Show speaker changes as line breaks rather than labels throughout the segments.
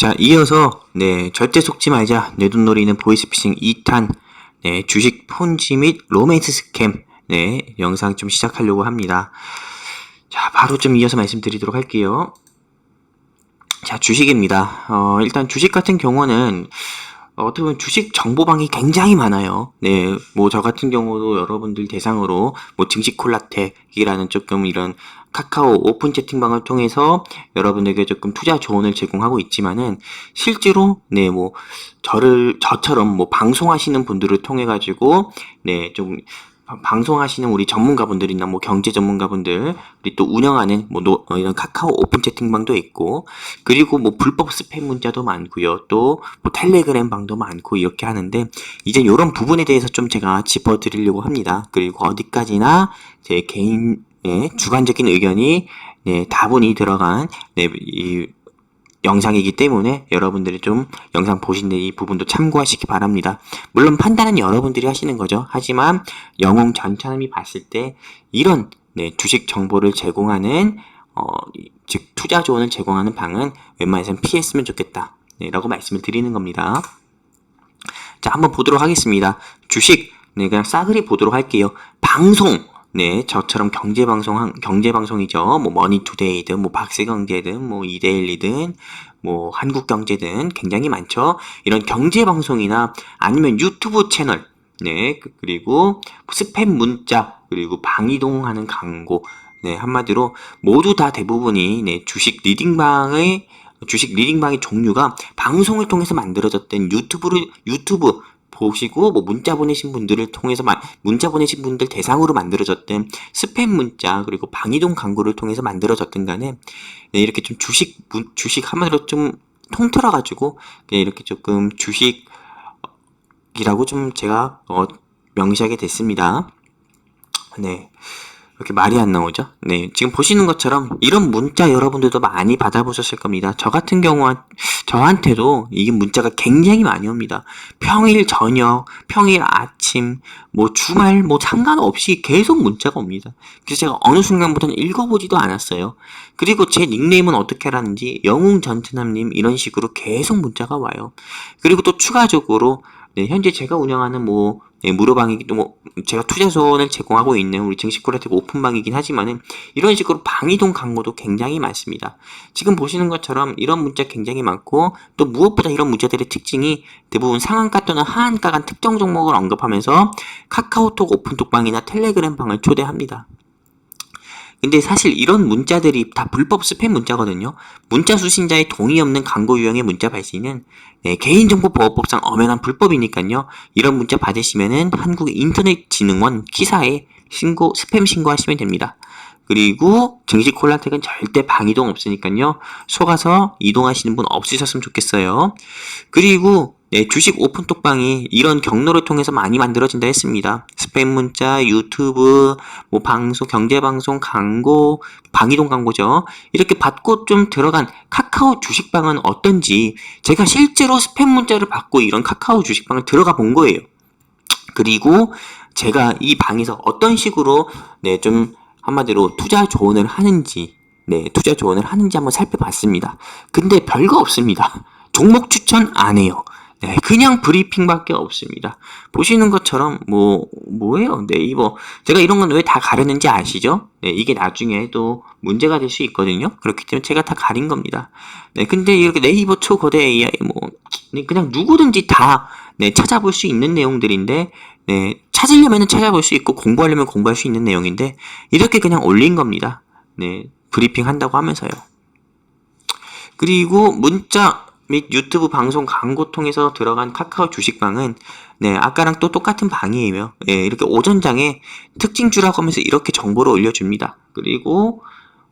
자, 이어서 네, 절대 속지 말자. 내 돈 노리는 보이스피싱 2탄 네, 주식 폰지 및 로맨스 스캠 네, 영상 좀 시작하려고 합니다. 자, 바로 좀 이어서 말씀드리도록 할게요. 자, 주식입니다. 어, 일단 주식 같은 경우는 어, 어떻게 보면 주식 정보방이 굉장히 많아요. 네, 뭐 저 같은 경우도 여러분들 대상으로 뭐 증식 콜라텍이라는 조금 이런 카카오 오픈 채팅방을 통해서 여러분에게 조금 투자 조언을 제공하고 있지만은 실제로 네 뭐 저를 저처럼 뭐 방송하시는 분들을 통해 가지고 네좀 방송하시는 우리 전문가분들이나 뭐 경제 전문가분들, 우리 또 운영하는 뭐 노- 어, 이런 카카오 오픈 채팅방도 있고, 그리고 뭐 불법 스팸 문자도 많고요. 또 뭐 텔레그램 방도 많고 이렇게 하는데 이제 이런 부분에 대해서 좀 제가 짚어드리려고 합니다. 그리고 어디까지나 제 개인 의 주관적인 의견이 네, 다분히 들어간 네, 이 영상이기 때문에 여러분들이 좀 영상 보신 이 부분도 참고하시기 바랍니다. 물론 판단은 여러분들이 하시는 거죠. 하지만 영웅 전차남이 봤을 때 이런 네, 주식 정보를 제공하는 어, 이- 즉 투자 조언을 제공하는 방은 웬만해서는 피했으면 좋겠다. 네, 라고 말씀을 드리는 겁니다. 자, 한번 보도록 하겠습니다. 주식, 네, 그냥 싸그리 보도록 할게요. 방송, 네, 저처럼 경제 방송, 경제 방송이죠. 뭐, 머니투데이든, 뭐, 박스경제든, 뭐, 이데일리든, 뭐, 한국경제든 굉장히 많죠. 이런 경제 방송이나 아니면 유튜브 채널, 네, 그- 그리고 스팸 문자, 그리고 방이동하는 광고, 네, 한마디로 모두 다 대부분이 네, 주식 리딩방의 주식 리딩방의 종류가 방송을 통해서 만들어졌던 유튜브를 유튜브 보시고 뭐 문자 보내신 분들을 통해서 마- 문자 보내신 분들 대상으로 만들어졌던 스팸 문자 그리고 방이동 광고를 통해서 만들어졌던 간에 네, 이렇게 좀 주식 문- 주식 한마디로 좀 통틀어 가지고 이렇게 조금 주식이라고 좀 제가 어, 명시하게 됐습니다. 네. 이렇게 말이 안 나오죠? 네. 지금 보시는 것처럼 이런 문자 여러분들도 많이 받아보셨을 겁니다. 저 같은 경우, 저한테도 이게 문자가 굉장히 많이 옵니다. 평일 저녁, 평일 아침, 뭐 주말, 뭐 상관없이 계속 문자가 옵니다. 그래서 제가 어느 순간부터는 읽어보지도 않았어요. 그리고 제 닉네임은 어떻게 하라는지 영웅 전트남님 이런 식으로 계속 문자가 와요. 그리고 또 추가적으로 네, 현재 제가 운영하는 뭐 네, 무료방이기도 뭐 제가 투자 조언을 제공하고 있는 우리 콜라텍 오픈방이긴 하지만은 이런 식으로 방이동 광고도 굉장히 많습니다. 지금 보시는 것처럼 이런 문자 굉장히 많고 또 무엇보다 이런 문자들의 특징이 대부분 상한가 또는 하한가 간 특정 종목을 언급하면서 카카오톡 오픈톡방이나 텔레그램 방을 초대합니다. 근데 사실 이런 문자들이 다 불법 스팸 문자거든요. 문자 수신자의 동의 없는 광고 유형의 문자 발신은 네, 개인정보보호법상 엄연한 불법이니까요. 이런 문자 받으시면은 한국인터넷진흥원 기사에 신고 스팸 신고하시면 됩니다. 그리고 증식 콜라텍은 절대 방이동 없으니까요. 속아서 이동하시는 분 없으셨으면 좋겠어요. 그리고 네, 주식 오픈 톡방이 이런 경로를 통해서 많이 만들어진다 했습니다. 스팸 문자, 유튜브, 뭐 방송, 경제방송, 광고, 방이동 광고죠. 이렇게 받고 좀 들어간 카카오 주식방은 어떤지 제가 실제로 스팸 문자를 받고 이런 카카오 주식방을 들어가 본 거예요. 그리고 제가 이 방에서 어떤 식으로 네, 좀 한마디로 투자 조언을 하는지 네, 투자 조언을 하는지 한번 살펴봤습니다. 근데 별거 없습니다. 종목 추천 안 해요. 네, 그냥 브리핑밖에 없습니다. 보시는 것처럼 뭐 뭐예요? 네이버 제가 이런 건 왜 다 가렸는지 아시죠? 네, 이게 나중에 또 문제가 될 수 있거든요. 그렇기 때문에 제가 다 가린 겁니다. 네, 근데 이렇게 네이버 초거대 AI 뭐 네, 그냥 누구든지 다 네, 찾아볼 수 있는 내용들인데 네, 찾으려면 찾아볼 수 있고 공부하려면 공부할 수 있는 내용인데 이렇게 그냥 올린 겁니다. 네, 브리핑 한다고 하면서요. 그리고 문자 및 유튜브 방송 광고 통해서 들어간 카카오 주식방은 네, 아까랑 또 똑같은 방이에요. 예, 이렇게 오전장에 특징주라고 하면서 이렇게 정보를 올려줍니다. 그리고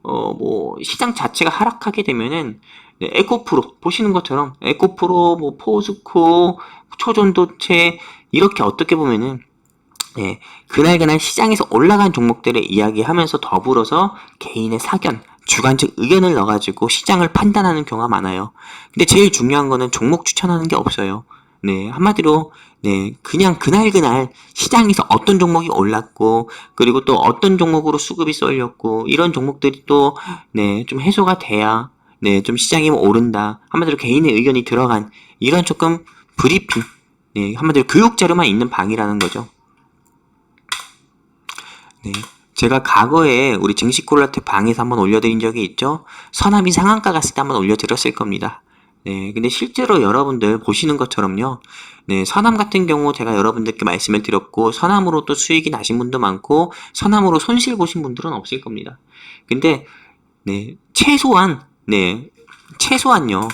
어, 뭐 시장 자체가 하락하게 되면은 네, 에코프로 보시는 것처럼 에코프로, 뭐 포스코, 초전도체 이렇게 어떻게 보면은 예, 그날그날 시장에서 올라간 종목들을 이야기하면서 더불어서 개인의 사견, 주관적 의견을 넣어가지고 시장을 판단하는 경우가 많아요. 근데 제일 중요한 거는 종목 추천하는 게 없어요. 네, 한마디로, 네, 그냥 그날그날 시장에서 어떤 종목이 올랐고, 그리고 또 어떤 종목으로 수급이 쏠렸고, 이런 종목들이 또, 네, 좀 해소가 돼야, 네, 좀 시장이 오른다. 한마디로 개인의 의견이 들어간 이런 조금 브리핑, 네, 한마디로 교육 자료만 있는 방이라는 거죠. 네. 제가 과거에 우리 증시 콜라테 방에서 한번 올려드린 적이 있죠. 서남이 상한가 갔을 때 한번 올려드렸을 겁니다. 네, 근데 실제로 여러분들 보시는 것처럼요. 네, 서남 같은 경우 제가 여러분들께 말씀을 드렸고, 서남으로 또 수익이 나신 분도 많고, 서남으로 손실 보신 분들은 없을 겁니다. 근데, 네, 최소한, 네, 최소한요.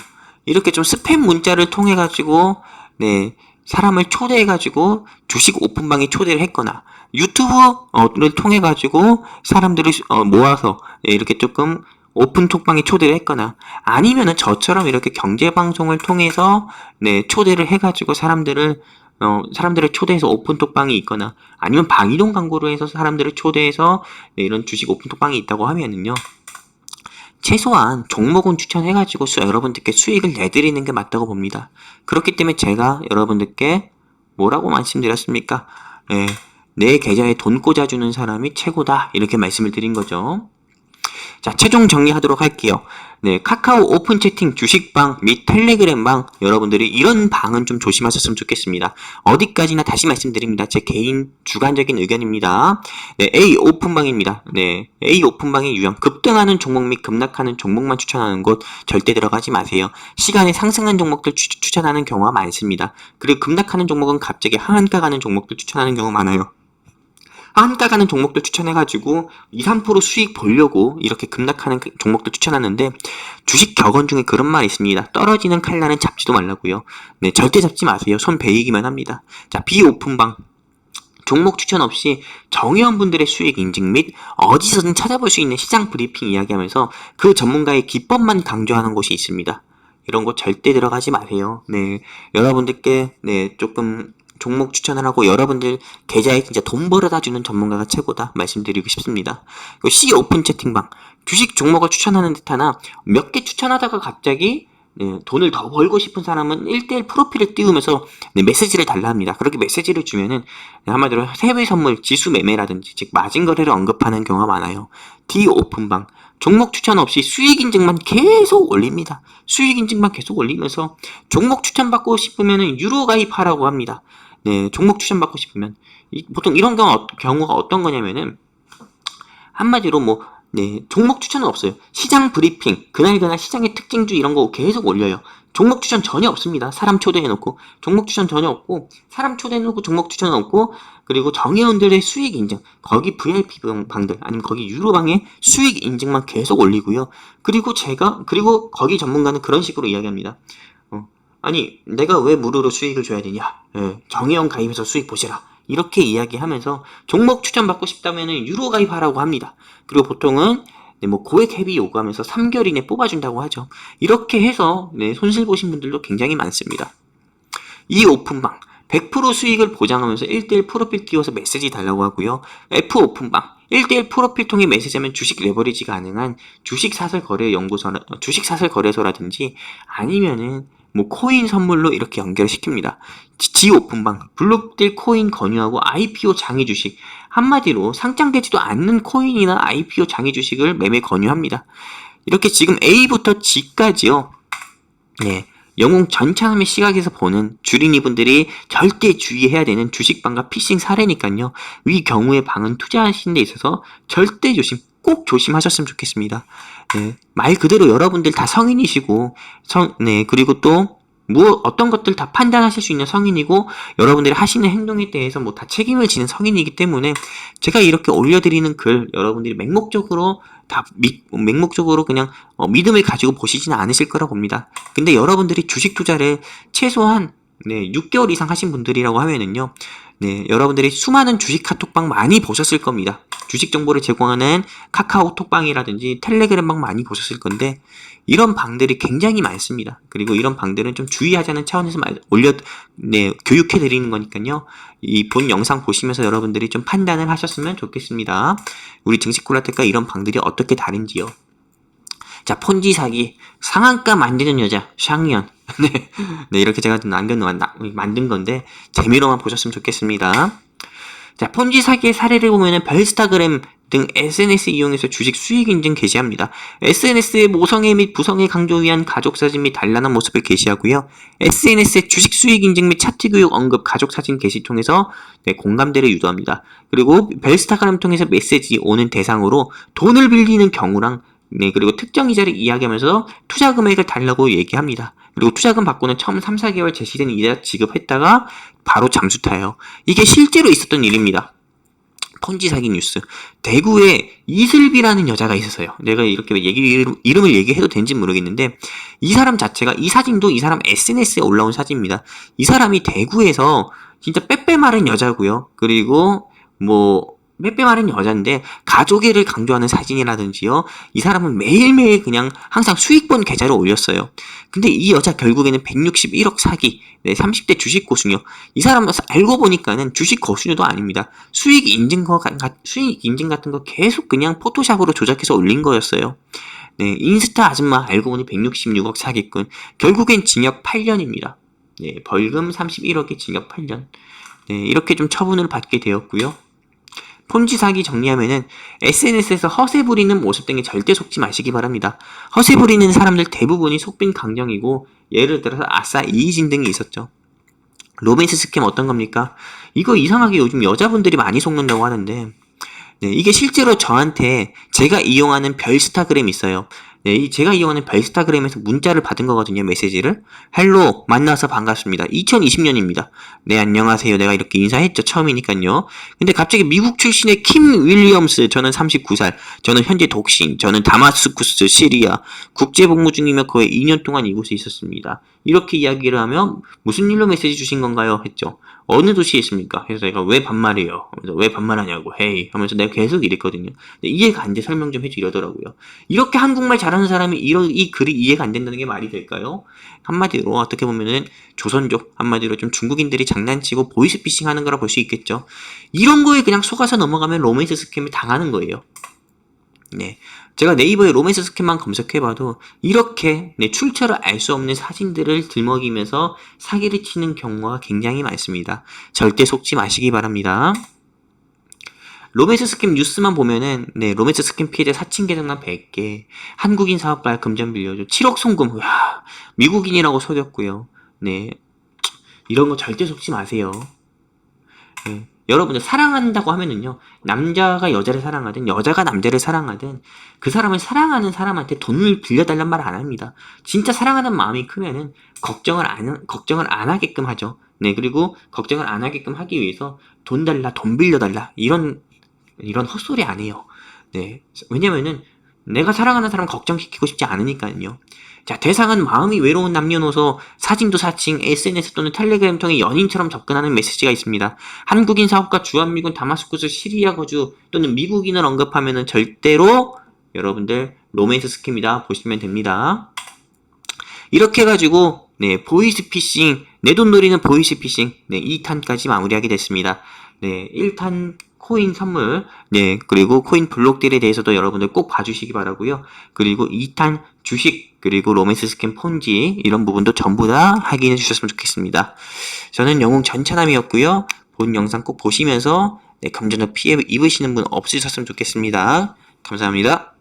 이렇게 좀 스팸 문자를 통해 가지고, 네, 사람을 초대해가지고 주식 오픈방에 초대를 했거나 유튜브를 통해가지고 사람들을 어, 모아서 네, 이렇게 조금 오픈 톡방에 초대를 했거나 아니면은 저처럼 이렇게 경제 방송을 통해서 네 초대를 해가지고 사람들을 어 사람들을 초대해서 오픈 톡방이 있거나 아니면 방이동 광고로 해서 사람들을 초대해서 네, 이런 주식 오픈 톡방이 있다고 하면은요 최소한 종목은 추천해가지고 수, 여러분들께 수익을 내드리는 게 맞다고 봅니다. 그렇기 때문에 제가 여러분들께 뭐라고 말씀드렸습니까? 예, 내 계좌에 돈 꽂아주는 사람이 최고다. 이렇게 말씀을 드린 거죠. 자, 최종 정리하도록 할게요. 네, 카카오 오픈 채팅 주식방 및 텔레그램방 여러분들이 이런 방은 좀 조심하셨으면 좋겠습니다. 어디까지나 다시 말씀드립니다. 제 개인 주관적인 의견입니다. 네, A 오픈방입니다. 네, A 오픈방의 유형 급등하는 종목 및 급락하는 종목만 추천하는 곳 절대 들어가지 마세요. 시간에 상승한 종목들 추, 추천하는 경우가 많습니다. 그리고 급락하는 종목은 갑자기 하한가 가는 종목들 추천하는 경우 많아요. 한가 가는 종목들 추천해가지고 2, 3% 수익 보려고 이렇게 급락하는 그 종목들 추천하는데 주식 격언 중에 그런 말이 있습니다. 떨어지는 칼날은 잡지도 말라고요. 네, 절대 잡지 마세요. 손 베이기만 합니다. 자, 비오픈방. 종목 추천 없이 정의원분들의 수익 인증 및 어디서든 찾아볼 수 있는 시장 브리핑 이야기하면서 그 전문가의 기법만 강조하는 곳이 있습니다. 이런 곳 절대 들어가지 마세요. 네, 여러분들께 네 조금 종목 추천을 하고 여러분들 계좌에 진짜 돈 벌어다 주는 전문가가 최고다 말씀드리고 싶습니다. C 오픈 채팅방 주식 종목을 추천하는 듯 하나 몇 개 추천하다가 갑자기 네, 돈을 더 벌고 싶은 사람은 1대1 프로필을 띄우면서 네, 메시지를 달라 합니다. 그렇게 메시지를 주면은 네, 한마디로 해외 선물 지수 매매라든지 즉 마진 거래를 언급하는 경우가 많아요. D 오픈방 종목 추천 없이 수익 인증만 계속 올립니다. 수익 인증만 계속 올리면서 종목 추천 받고 싶으면은 유로 가입하라고 합니다. 네, 종목 추천 받고 싶으면 이, 보통 이런 경우, 경우가 어떤 거냐면은 한마디로 뭐 네, 종목 추천은 없어요. 시장 브리핑, 그날 그날 시장의 특징주 이런 거 계속 올려요. 종목 추천 전혀 없습니다. 사람 초대해놓고 종목 추천 전혀 없고 사람 초대해놓고 종목 추천 없고 그리고 정회원들의 수익 인증 거기 VIP 방들 아니면 거기 유로방의 수익 인증만 계속 올리고요. 그리고 제가 그리고 거기 전문가는 그런 식으로 이야기합니다. 어, 아니 내가 왜 무료로 수익을 줘야 되냐? 예, 정회원 가입해서 수익 보시라. 이렇게 이야기하면서 종목 추천 받고 싶다면 유로 가입하라고 합니다. 그리고 보통은 네, 뭐 고액 회비 요구하면서 3개월 이내 뽑아준다고 하죠. 이렇게 해서 네, 손실 보신 분들도 굉장히 많습니다. 이 오픈방 100% 수익을 보장하면서 1대1 프로필 띄워서 메시지 달라고 하고요. F 오픈방 1대1 프로필 통해 메시지하면 주식 레버리지 가능한 주식 사설 거래 연구소 주식 사설 거래소라든지 아니면은 뭐 코인 선물로 이렇게 연결시킵니다. 지 오픈방, 블록딜 코인 권유하고 IPO 장외 주식, 한마디로 상장되지도 않는 코인이나 IPO 장외 주식을 매매 권유합니다. 이렇게 지금 A부터 G까지요. 네. 영웅 전차남의 시각에서 보는 주린이분들이 절대 주의해야 되는 주식방과 피싱 사례니까요. 위 경우의 방은 투자하시는 데 있어서 절대 조심, 꼭 조심하셨으면 좋겠습니다. 네, 말 그대로 여러분들 다 성인이시고, 성, 네, 그리고 또, 뭐, 어떤 것들 다 판단하실 수 있는 성인이고, 여러분들이 하시는 행동에 대해서 뭐 다 책임을 지는 성인이기 때문에, 제가 이렇게 올려드리는 글, 여러분들이 맹목적으로 다 미, 맹목적으로 그냥 어, 믿음을 가지고 보시지는 않으실 거라 봅니다. 근데 여러분들이 주식 투자를 최소한 네, 6개월 이상 하신 분들이라고 하면은요, 네, 여러분들이 수많은 주식 카톡방 많이 보셨을 겁니다. 주식 정보를 제공하는 카카오톡방이라든지 텔레그램방 많이 보셨을 건데, 이런 방들이 굉장히 많습니다. 그리고 이런 방들은 좀 주의하자는 차원에서 말, 올려, 네, 교육해 드리는 거니까요. 이 본 영상 보시면서 여러분들이 좀 판단을 하셨으면 좋겠습니다. 우리 증식콜라텍과 이런 방들이 어떻게 다른지요. 자, 폰지 사기, 상한가 만드는 여자, 샹연. 네, 네, 이렇게 제가 남겨 만든 건데, 재미로만 보셨으면 좋겠습니다. 자, 폰지 사기의 사례를 보면은 별스타그램 등 SNS 이용해서 주식 수익 인증 게시합니다. SNS에 모성애 및 부성애 강조 위한 가족 사진 및 단란한 모습을 게시하고요. SNS에 주식 수익 인증 및 차트 교육 언급 가족 사진 게시 통해서 네, 공감대를 유도합니다. 그리고 벨스타그램 통해서 메시지 오는 대상으로 돈을 빌리는 경우랑 네, 그리고 특정 이자를 이야기하면서 투자 금액을 달라고 얘기합니다. 그리고 투자금 받고는 처음 3, 4개월 제시된 이자 지급했다가 바로 잠수 타요. 이게 실제로 있었던 일입니다. 폰지 사기 뉴스. 대구에 이슬비라는 여자가 있었어요. 내가 이렇게 얘기, 이름을 얘기해도 되는지 모르겠는데, 이 사람 자체가, 이 사진도 이 사람 SNS에 올라온 사진입니다. 이 사람이 대구에서 진짜 빼빼 마른 여자고요. 그리고 뭐, 빼빼 마른 여자인데, 가족애를 강조하는 사진이라든지요. 이 사람은 매일매일 그냥 항상 수익본 계좌를 올렸어요. 근데 이 여자 결국에는 161억 사기, 네, 30대 주식 고수녀. 이 사람은 알고 보니까는 주식 고수녀도 아닙니다. 수익 인증 거, 가- 수익 인증 같은 거 계속 그냥 포토샵으로 조작해서 올린 거였어요. 네, 인스타 아줌마 알고 보니 166억 사기꾼. 결국엔 징역 8년입니다. 네, 벌금 31억에 징역 8년. 네, 이렇게 좀 처분을 받게 되었고요. 폰지 사기 정리하면은 SNS에서 허세 부리는 모습 등에 절대 속지 마시기 바랍니다. 허세 부리는 사람들 대부분이 속빈 강령이고 예를 들어서 아싸 이희진 등이 있었죠. 로맨스 스캠 어떤 겁니까? 이거 이상하게 요즘 여자분들이 많이 속는다고 하는데 네, 이게 실제로 저한테 제가 이용하는 별스타그램 있어요. 네, 이 제가 이용하는 별스타그램에서 문자를 받은 거거든요, 메시지를. 헬로, 만나서 반갑습니다. 2020년입니다. 네, 안녕하세요. 내가 이렇게 인사했죠, 처음이니까요. 근데 갑자기 미국 출신의 킴 윌리엄스, 저는 39살, 저는 현재 독신, 저는 다마스쿠스, 시리아, 국제복무 중이며 거의 2년 동안 이곳에 있었습니다. 이렇게 이야기를 하면 무슨 일로 메시지 주신 건가요? 했죠. 어느 도시에 있습니까? 그래서 내가 왜 반말해요? 하면서 왜 반말하냐고, 헤이. 하면서 내가 계속 이랬거든요. 이해가 안 돼, 설명 좀 해줘 이러더라고요. 이렇게 한국말 잘하는 사람이 이런, 이 글이 이해가 안 된다는 게 말이 될까요? 한마디로 어떻게 보면은 조선족, 한마디로 좀 중국인들이 장난치고 보이스피싱 하는 거라 볼 수 있겠죠. 이런 거에 그냥 속아서 넘어가면 로맨스 스캠이 당하는 거예요. 네. 제가 네이버에 로맨스 스캠만 검색해봐도 이렇게 네, 출처를 알 수 없는 사진들을 들먹이면서 사기를 치는 경우가 굉장히 많습니다. 절대 속지 마시기 바랍니다. 로맨스 스캠 뉴스만 보면은 네 로맨스 스캠 피해자 사칭 계정만 100개 한국인 사업가야 금전 빌려줘 7억 송금 야 미국인이라고 속였고요 네 이런 거 절대 속지 마세요 네. 여러분들 사랑한다고 하면은요 남자가 여자를 사랑하든 여자가 남자를 사랑하든 그 사람을 사랑하는 사람한테 돈을 빌려달란 말 안 합니다 진짜 사랑하는 마음이 크면은 걱정을 안 걱정을 안 하게끔 하죠 네 그리고 걱정을 안 하게끔 하기 위해서 돈 달라 돈 빌려달라 이런 이런 헛소리 안 해요. 네. 왜냐면은 내가 사랑하는 사람 걱정시키고 싶지 않으니까요. 자, 대상은 마음이 외로운 남녀노소, 사진도 사칭, SNS 또는 텔레그램 통해 연인처럼 접근하는 메시지가 있습니다. 한국인 사업가 주한미군 다마스쿠스 시리아 거주 또는 미국인을 언급하면은 절대로 여러분들 로맨스 스캠이다 보시면 됩니다. 이렇게 해가지고 네 보이스피싱 내 돈 노리는 보이스피싱 네 2탄까지 마무리하게 됐습니다. 네 1탄 코인 선물 네 그리고 코인 블록들에 대해서도 여러분들 꼭 봐주시기 바라고요. 그리고 2탄 주식 그리고 로맨스 스캠 폰지 이런 부분도 전부 다 확인해 주셨으면 좋겠습니다. 저는 영웅 전차남이었고요. 본 영상 꼭 보시면서 네, 감전적 피해 입으시는 분 없으셨으면 좋겠습니다. 감사합니다.